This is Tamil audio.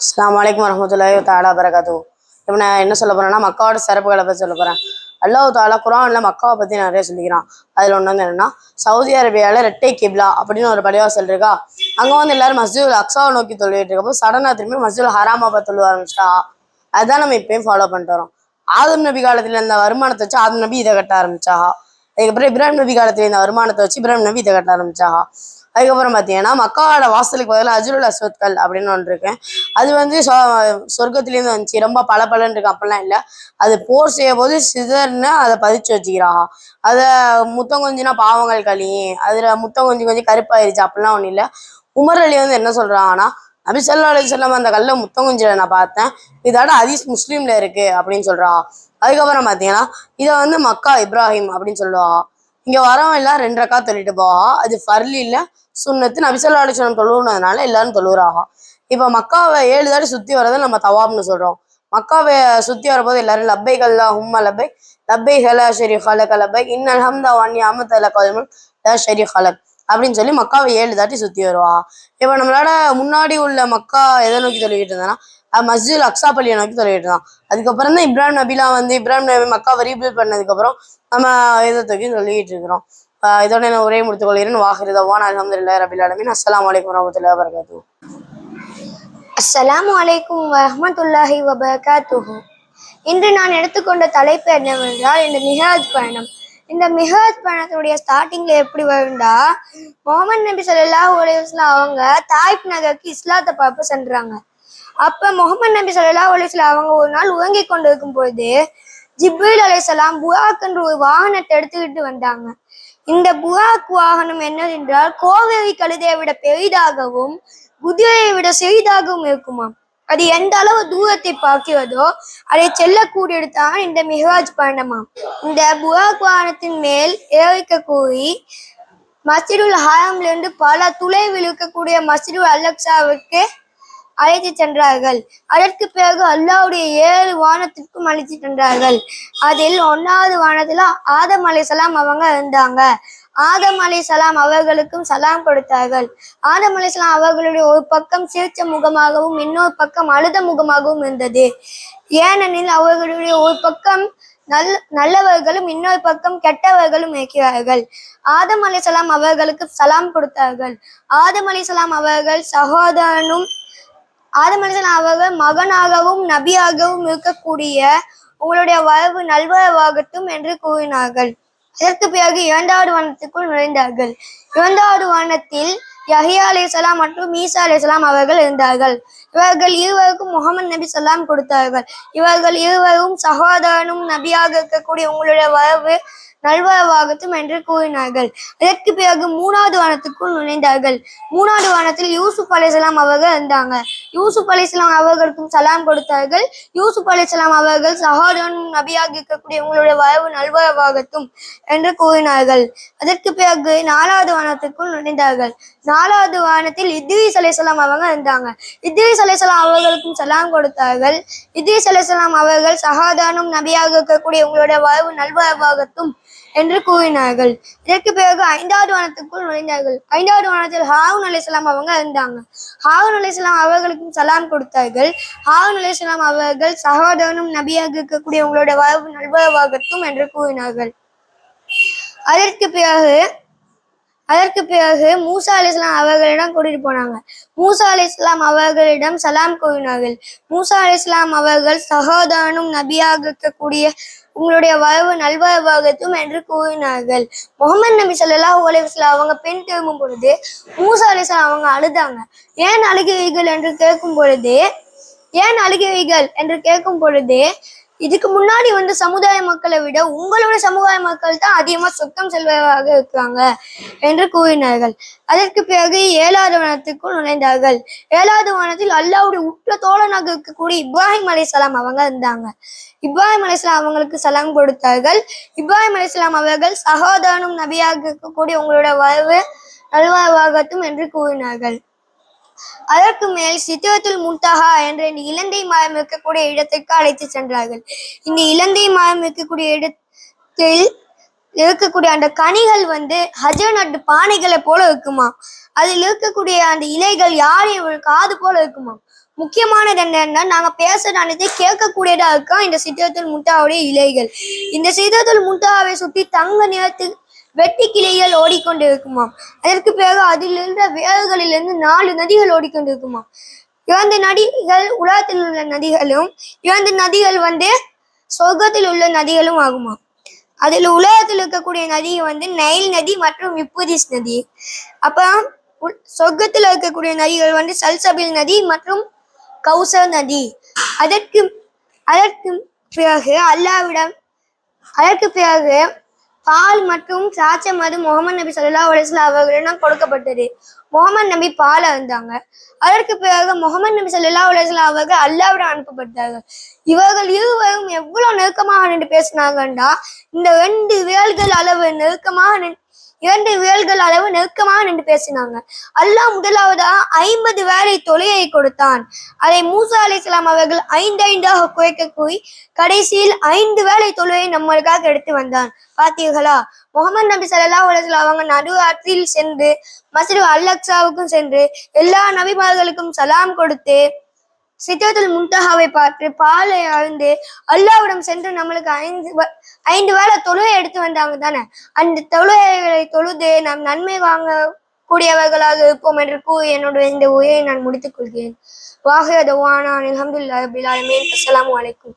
அஸ்லாம் வலைக்கம் வரமத்துல்லாஹி தாலா பரகாத்து இப்போ நான் என்ன சொல்ல போறேன்னா மக்காவோட சிறப்புகளை பற்றி சொல்ல போறேன். அல்லாஹ் தாலா குரான்ல மக்காவை பத்தி நிறைய சொல்லிக்கிறான். அதுல ஒண்ணு வந்து என்னன்னா சவுதி அரேபியால ரெட்டை கிப்லா அப்படின்னு ஒரு பள்ளிவாசல் இருக்கா? அங்க வந்து எல்லாரும் மஸ்ஜிதுல் அக்ஸாவை நோக்கி தொழுவிட்டு இருக்கப்போ சடனா திரும்பி மஸ்ஜிதுல் ஹராமா பார்த்து தொழுவ ஆரம்பிச்சிட்டா. அதான் நம்ம இப்பயும் ஃபாலோ பண்ணிட்டு வரோம். ஆதம் நபி காலத்துல இருந்த வருமானத்தை வச்சு ஆதம் நபி இதை கட்ட ஆரம்பிச்சா அதுக்கப்புறம் இப்ராஹிம் நபி காலத்துல இந்த வருமானத்தை வச்சு இப்ராஹிம் நபி இதை கட்ட ஆரம்பிச்சா அதுக்கப்புறம் பார்த்தீங்கன்னா மக்காவோட வாசலுக்கு பதிலாக அஜுருல் அஸ்வத்கல் அப்படின்னு ஒன்று இருக்கு. அது வந்து சொ- சொர்க்கத்துலேருந்து வந்துச்சு. ரொம்ப பல இருக்கு. அப்படிலாம் இல்லை. அது போர் செய்யும் போது சிதர்னு அதை பதிச்சு வச்சுக்கிறாங்க. அதை முத்தம் கொஞ்சினா பாவங்கள் களி அதில் முத்தம் கொஞ்சம் கொஞ்சம் கருப்பாயிருச்சு. அப்படிலாம் ஒன்றும் இல்லை. உமர் அலி வந்து என்ன சொல்றாங்கன்னா நபி ஸல்லல்லாஹு அலைஹி அந்த கல்ல முத்தம் குஞ்சில நான் பார்த்தேன். இதோட ஹதீஸ் முஸ்லீம்ல இருக்கு அப்படின்னு சொல்றா அதுக்கப்புறம் பார்த்தீங்கன்னா இதை வந்து மக்கா இப்ராஹிம் அப்படின்னு சொல்லுவா. இங்க வரவன் எல்லாம் ரெண்டு ரக்கா தொழிட்டு போவா. அது ஃபர்லியில் சுண்ணத்து. சுன்னத்து நபி ஸல்லல்லாஹு தொழுவுனதுனால எல்லாரும் தொழுவுறாங்க. இப்போ மக்காவை ஏழு தாடி சுத்தி வரதை நம்ம தவாப்னு சொல்றோம். மக்காவை சுத்தி வரும்போது எல்லாரும் லப்பைக் ஹும்ம லப்பை லப்பை ஹலா ஷெரி ஹலக் லப்பை இன்னல் ஹம்தா வாணி அமத் அல கல்முல் லா ஷெரி ஹலக் அப்படின்னு சொல்லி மக்காவை ஏழு தாட்டி சுத்தி வருவா. இப்போ நம்மளோட முன்னாடி உள்ள மக்கா எதை நோக்கி தொழுகிட்டு இருந்தேன்னா மஸ்ஜித் அக்ஸா பள்ளியை நோக்கி தொழுகிட்டு இருந்தான் அதுக்கப்புறம் தான் இப்ராஹிம் நபிலாம் வந்து இப்ராஹிம் நபி மக்காவை ரீபில் பண்ணதுக்கப்புறம் நம்ம இதை தூக்கி சொல்லிக்கிட்டு இருக்கிறோம் இதோட நான் உரையை முடித்துக் கொள்கிறேன் வாஹிருதவான் அலமதுல்லா ரபில் அலமின் அஸ்லாம் வலைக்கம் வரமத்துல்லாஹி வரகாத்து அஸ்லாம் வலைக்கும் வரமத்துல்லாஹி வபர்காத்துஹு. இன்று நான் எடுத்துக்கொண்ட தலைப்பு என்னவென்றால் இந்த மிகாஜ் பயணம். இந்த மிகாஜ் பயணத்துடைய ஸ்டார்டிங்ல எப்படி வரும்டா? முகமது நபி சொல்லா அலைஹி அவங்க தாய்ப் நகருக்கு இஸ்லாத்தை பார்ப்பு சென்றாங்க. அப்ப முகமது நபி ஸல்லல்லாஹு அலைஹி அவங்க ஒரு நாள் உறங்கி கொண்டிருக்கும் பொழுது ஜிப்ரீல் அலைஹிஸ்ஸலாம் புராக் என்ற ஒரு வாகனத்தை எடுத்துக்கிட்டு வந்தாங்க. இந்த புராக் வாகனம் என்னவென்றால் கோவேரி கழுதையை விட பெரிதாகவும் குதிரையை விட சிறிதாகவும் இருக்குமாம். அது எந்த அளவு தூரத்தை பார்க்கிறதோ அதை செல்லக்கூடியதுதான் இந்த மிஹராஜ் பயணமாம். இந்த புராக் வாகனத்தின் மேல் ஏறிக்க கூறி மஸ்ஜிதுல் ஹாரம்ல இருந்து பல துளை விழுக்கக்கூடிய மஸ்ஜிதுல் அலக்ஸாவுக்கு அழைத்து சென்றார்கள். அதற்கு பிறகு அல்லாவுடைய ஏழு வானத்திற்கும் அழைத்து சென்றார்கள். அதில் ஒன்னாவது வானத்துல ஆதம் அலைசலாம் அவங்க இருந்தாங்க. ஆதம் அலைசலாம் அவர்களுக்கும் சலாம் கொடுத்தார்கள். ஆதம் அலைசலாம் அவர்களுடைய ஒரு பக்கம் சிரிச்ச முகமாகவும் இன்னொரு பக்கம் அழுத முகமாகவும் இருந்தது. ஏனெனில் அவர்களுடைய ஒரு பக்கம் நல் நல்லவர்களும் இன்னொரு பக்கம் கெட்டவர்களும் இருக்கிறார்கள். ஆதம் அலைசலாம் அவர்களுக்கு சலாம் கொடுத்தார்கள். ஆதம் அலைசலாம் அவர்கள் சகோதரனும் ஆதம் மனிதனாக மகனாகவும் நபியாகவும் இருக்கக்கூடிய உங்களுடைய வரவு நல்வரவாகட்டும் என்று கூறினார்கள். அதற்கு பிறகு இரண்டாவது வானத்துக்குள் நுழைந்தார்கள். இரண்டாவது வானத்தில் யஹியா அலிசலாம் மற்றும் ஈசா அலிசலாம் அவர்கள் இருந்தார்கள். இவர்கள் இருவருக்கும் முகமது நபி சலாம் கொடுத்தார்கள். இவர்கள் இருவரும் சகோதரனும் நபியாக இருக்கக்கூடிய உங்களுடைய வரவு நல்வரவாகட்டும் என்று கூறினார்கள். அதற்கு பிறகு மூணாவது வானத்துக்குள் நுழைந்தார்கள். மூணாவது வானத்தில் யூசுப் அலைஹிஸ்ஸலாம் அவர்கள் இருந்தாங்க. யூசுப் அலைஹிஸ்ஸலாம் அவர்களுக்கும் சலாம் கொடுத்தார்கள். யூசுப் அலைஹிஸ்ஸலாம் அவர்கள் சகோதரனும் நபியாக இருக்கக்கூடிய உங்களுடைய வரவு நல்வரவாகட்டும் என்று கூறினார்கள். அதற்கு பிறகு நாலாவது வானத்துக்குள் நுழைந்தார்கள். நாலாவது வானத்தில் இத்ரீஸ் அலைஹிஸ்ஸலாம் அவங்க இருந்தாங்க. இத்ரீஸ் அலைஹிஸ்ஸலாம் அவர்களுக்கும் சலாம் கொடுத்தார்கள். இத்ரீஸ் அலைஹிஸ்ஸலாம் அவர்கள் சகாதானம் நபியாக இருக்கக்கூடிய உங்களுடைய வரவு நல்வரவாகட்டும் என்று கூறினார்கள். இதற்கு பிறகு ஐந்தாவது வானத்துக்குள் நுழைந்தார்கள். ஐந்தாவது வானத்தில் ஹாரூன் அலிஸ்லாம் அவங்க இருந்தாங்க. ஹாரூன் அலிஸ்லாம் அவர்களுக்கும் சலாம் கொடுத்தார்கள். ஹாரூன் அலிஸ்லாம் அவர்கள் சகோதரனும் நபியாக இருக்கக்கூடிய உங்களுடைய வரவு நல்வரவாகட்டும் என்று கூறினார்கள். அதற்கு பிறகு அதற்கு பிறகு மூசா அலிஸ்லாம் அவர்களிடம் கூட்டிட்டு போனாங்க. மூசா அலிஸ்லாம் அவர்களிடம் சலாம் கூறினார்கள். மூசா அலிஸ்லாம் அவர்கள் சகோதரனும் நபியாக இருக்கக்கூடிய உங்களுடைய வரவு நல்வரவாகட்டும் என்று கூறினார்கள். முகமது நபி சொல்லலா அலைஹி அவங்க பெண் திரும்பும் பொழுது மூசா அலிஸ்லாம் அவங்க அழுதாங்க. ஏன் அழுகிறீர்கள் என்று கேட்கும் பொழுது ஏன் அழுகிறீர்கள் என்று கேட்கும் பொழுது இதுக்கு முன்னாடி வந்து சமுதாய மக்களை விட உங்களோட சமுதாய மக்கள் தான் அதிகமா சொத்தம் செல்வராக இருக்காங்க என்று கூறினார்கள். அதற்கு பிறகு ஏழாவது வனத்துக்குள் நுழைந்தார்கள். ஏழாவது வனத்தில் அல்லாவுடைய உற்ற தோழனாக இருக்கக்கூடிய இப்ராஹிம் அலைஹிஸ்ஸலாம் அவங்க இருந்தாங்க. இப்ராஹிம் அலைசலாம் அவங்களுக்கு சலாம் கொடுத்தார்கள். இப்ராஹிம் அலைஹிஸ்ஸலாம் அவர்கள் சகோதரனும் நபியாக இருக்கக்கூடிய உங்களோட வரவு நல்வாழ்வாகட்டும் என்று கூறினார்கள். அதற்கு மேல் சித்திரத்தில் முன்தஹா என்ற இந்த இலந்தை மரம் இருக்கக்கூடிய இடத்திற்கு அழைத்து சென்றார்கள். இந்த இலந்தை மரம் இருக்கக்கூடிய இடத்தில் இருக்கக்கூடிய அந்த கனிகள் வந்து ஹஜனட் பானைகளை போல இருக்குமா அதில் இருக்கக்கூடிய அந்த இலைகள் யாரையும் ஒரு காது போல இருக்குமா முக்கியமானது என்னன்னா நாங்க பேசுற அனைத்து கேட்கக்கூடியதா இருக்கா இந்த சித்திரத்தில் முட்டாவுடைய இலைகள். இந்த சித்திரத்தில் முட்டாவை சுற்றி தங்க நிறத்து வெட்டி கிளைகள் ஓடிக்கொண்டு இருக்குமாம் அதற்கு பிறகு அதில் இருந்த வேர்களிலிருந்து நாலு நதிகள் ஓடிக்கொண்டிருக்குமாம். இரண்டு நதிகள் உலகத்தில் உள்ள நதிகளும் இரண்டு நதிகள் வந்து சொர்க்கத்தில் உள்ள நதிகளும் ஆகுமாம். அதில் உலகத்தில் இருக்கக்கூடிய நதி வந்து நைல் நதி மற்றும் விப்புதிஸ் நதி. அப்புறம் சொர்க்கத்தில் இருக்கக்கூடிய நதிகள் வந்து சல்சபில் நதி மற்றும் கௌசர் நதி. அதற்கு அதற்கு பிறகு அல்லாவிடம் அதற்கு பிறகு பால் மற்றும் திராட்சை மது முகமது நபி சொல்லா அலிஸ்லா அவர்களிடம் கொடுக்கப்பட்டது. முகமது நபி பால் இருந்தாங்க. அதற்கு பிறகு முகமது நபி சொல்லா அலிஸ்லா அவர்கள் அல்லாவிடம் அனுப்பப்பட்டார்கள் இவர்கள் இருவரும் எவ்வளவு நெருக்கமாக நின்று பேசினாங்கன்றா இந்த ரெண்டு வேல்கள் அளவு நெருக்கமாக நின்று இரண்டு விரல்கள் அளவு நெருக்கமாக நின்று பேசினாங்க. அல்லாஹ் முதலாவதா ஐம்பது வேலை தொலையை கொடுத்தான். அதை மூசா அலைஹிஸ்ஸலாம் அவர்கள் ஐந்து ஐந்தாக குறைக்க கூறி கடைசியில் ஐந்து வேலை தொழுவை நம்மளுக்காக எடுத்து வந்தான். பார்த்தீர்களா? முகமது நபி சல்லா உலகில் அவங்க நடு ஆற்றில் சென்று மசிறு அல்லக்ஸாவுக்கும் சென்று எல்லா நபிமார்களுக்கும் சலாம் கொடுத்து சித்தத்தில் முன்தகாவை பார்த்து பாலை அழுந்து அல்லாவிடம் சென்று நம்மளுக்கு ஐந்து ஐந்து வேளை தொழுகை எடுத்து வந்தாங்க தானே? அந்த தொழுகைகளை தொழுது நாம் நன்மை வாங்க கூடியவர்களாக இருப்போம் என்று கூறி என்னுடைய இந்த உரையை நான் முடித்துக் கொள்கிறேன். வாஹிய தவானா அலமதுல்லா அபிலாலுமே ஆலமீன். வலைக்கும் அலைக்கும்.